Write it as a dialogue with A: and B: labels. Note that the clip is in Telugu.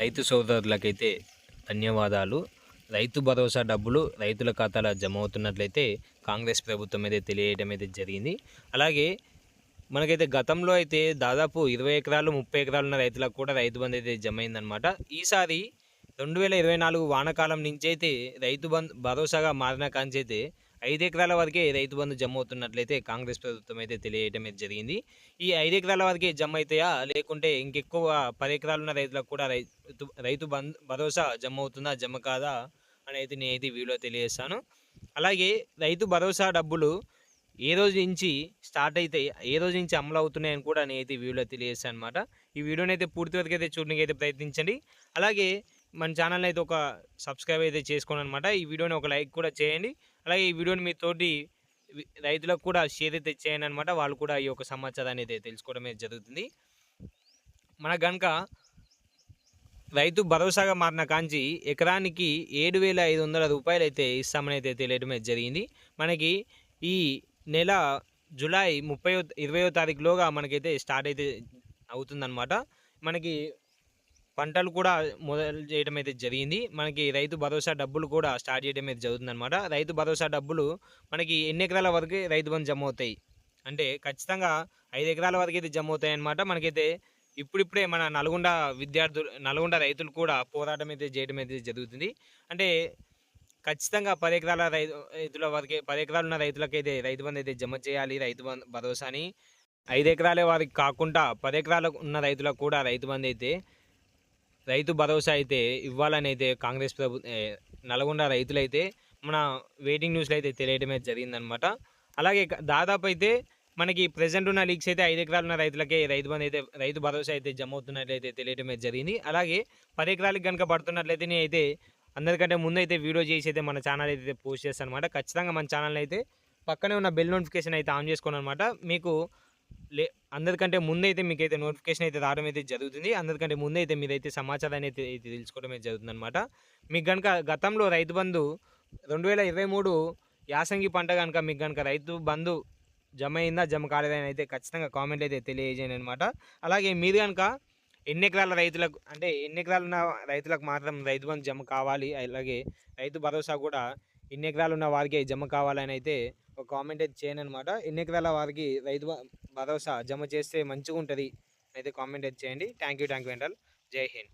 A: రైతు సోదరులకైతే ధన్యవాదాలు. రైతు భరోసా డబ్బులు రైతుల ఖాతాలో జమ అవుతున్నట్లయితే కాంగ్రెస్ ప్రభుత్వం అయితే తెలియటం అయితే జరిగింది. అలాగే మనకైతే గతంలో అయితే దాదాపు ఇరవై ఎకరాలు ముప్పై ఎకరాలు ఉన్న రైతులకు కూడా రైతు బంధు అయితే జమ అయిందనమాట ఈసారి రెండు వేల ఇరవై నాలుగు వానకాలం నుంచి అయితే రైతు బంధు భరోసాగా మారిన కాంచి అయితే ఐదు ఎకరాల వరకే రైతు బంధు జమ అవుతున్నట్లయితే కాంగ్రెస్ ప్రభుత్వం అయితే తెలియజేయడం అయితే జరిగింది. ఈ ఐదు ఎకరాల వరకే జమ అవుతాయా లేకుంటే ఇంకెక్కువ పది ఎకరాలున్న రైతులకు కూడా రైతు రైతు బంధు భరోసా జమ అవుతుందా జమ కాదా? అని అయితే నేనైతే వీడియో తెలియజేస్తాను. అలాగే రైతు భరోసా డబ్బులు ఏ రోజు నుంచి స్టార్ట్ అయితే ఏ రోజు నుంచి అమలు అవుతున్నాయని కూడా నేనైతే వీడియోలో తెలియజేస్తాను అనమాట ఈ వీడియోని అయితే పూర్తి వరకు అయితే చూడడానికి అయితే ప్రయత్నించండి. అలాగే మన ఛానల్ని అయితే ఒక సబ్స్క్రైబ్ అయితే చేసుకోండి అనమాట ఈ వీడియోని ఒక లైక్ కూడా చేయండి. అలాగే ఈ వీడియోని మీ తోటి రైతులకు కూడా షేర్ అయితే చేయండి అనమాట వాళ్ళు కూడా ఈ యొక్క సమాచారాన్ని అయితే తెలుసుకోవడం అయితే జరుగుతుంది. మన కనుక రైతు భరోసాగా మారిన కాంచి ఎకరానికి ఏడు వేల ఐదు వందల రూపాయలు అయితే ఇస్తామని అయితే తెలియడం జరిగింది. మనకి ఈ నెల జూలై ముప్పై ఇరవయో తారీఖులోగా మనకైతే స్టార్ట్ అయితే అవుతుందన్నమాట. మనకి పంటలు కూడా మొదలు చేయడం అయితే జరిగింది. మనకి రైతు భరోసా డబ్బులు కూడా స్టార్ట్ చేయడం అయితే జరుగుతుందన్నమాట. రైతు భరోసా డబ్బులు మనకి ఎన్ని ఎకరాల వరకు రైతు బంధు జమ అవుతాయి? అంటే ఖచ్చితంగా ఐదు ఎకరాల వరకు అయితే జమ అవుతాయి మనకైతే ఇప్పుడిప్పుడే మన నల్గొండ విద్యార్థులు నల్గొండ రైతులు కూడా పోరాటం అయితే చేయడం అయితే జరుగుతుంది. అంటే ఖచ్చితంగా పది ఎకరాల రైతు రైతుల వరకే పది ఎకరాలు ఉన్న రైతులకైతే రైతు బంధు అయితే జమ చేయాలి రైతు బంధు భరోసాని. ఐదు ఎకరాలే వారికి కాకుండా పది ఎకరాలకు ఉన్న రైతులకు కూడా రైతు బంధు అయితే రైతు భరోసా అయితే ఇవ్వాలని అయితే కాంగ్రెస్ ప్రభు నల్గొండ రైతులైతే మన వెయిటింగ్ న్యూస్లో అయితే తెలియడమే జరిగిందనమాట. అలాగే దాదాపు అయితే మనకి ప్రజెంట్ ఉన్న లీక్స్ అయితే ఐదు ఎకరాలు ఉన్న రైతులకే రైతు బంధు అయితే రైతు భరోసా అయితే జమ అవుతున్నట్లయితే తెలియడమే జరిగింది. అలాగే పది ఎకరాలకి కనుక పడుతున్నట్లయితే అయితే అందరికంటే ముందు అయితే వీడియో చేసి అయితే మన ఛానల్ అయితే పోస్ట్ చేస్తాను అనమాట ఖచ్చితంగా మన ఛానల్ అయితే పక్కనే ఉన్న బెల్ నోటిఫికేషన్ అయితే ఆన్ చేసుకోను అనమాట మీకు లే అందరికంటే ముందైతే మీకైతే నోటిఫికేషన్ అయితే రావడం అయితే జరుగుతుంది. అందరికంటే ముందైతే మీరైతే సమాచారాన్ని అయితే అయితే తెలుసుకోవడం అయితే జరుగుతుంది అనమాట మీకు కనుక గతంలో రైతు బంధు రెండు వేల ఇరవై మూడు యాసంగి పంట కనుక మీకు కనుక రైతు బంధు జమ అయిందా జమ కాలేదని అయితే ఖచ్చితంగా కామెంట్ అయితే తెలియజేయండి అనమాట అలాగే మీరు కనుక ఎన్ని ఎకరాల రైతులకు అంటే ఎన్ని ఎకరాలు ఉన్న రైతులకు మాత్రం రైతు బంధు జమ కావాలి అలాగే రైతు భరోసా కూడా ఎన్ని ఎకరాలు ఉన్న వారికి జమ కావాలని అయితే ఒక కామెంట్ అయితే చేయను అనమాట ఎన్ని ఎకరాల వారికి రైతు భరోసా జమ చేస్తే మంచిగా ఉంటుంది అయితే కామెంట్ చేయండి. థ్యాంక్ యూ థ్యాంక్ యూ అంటారు జై హింద్.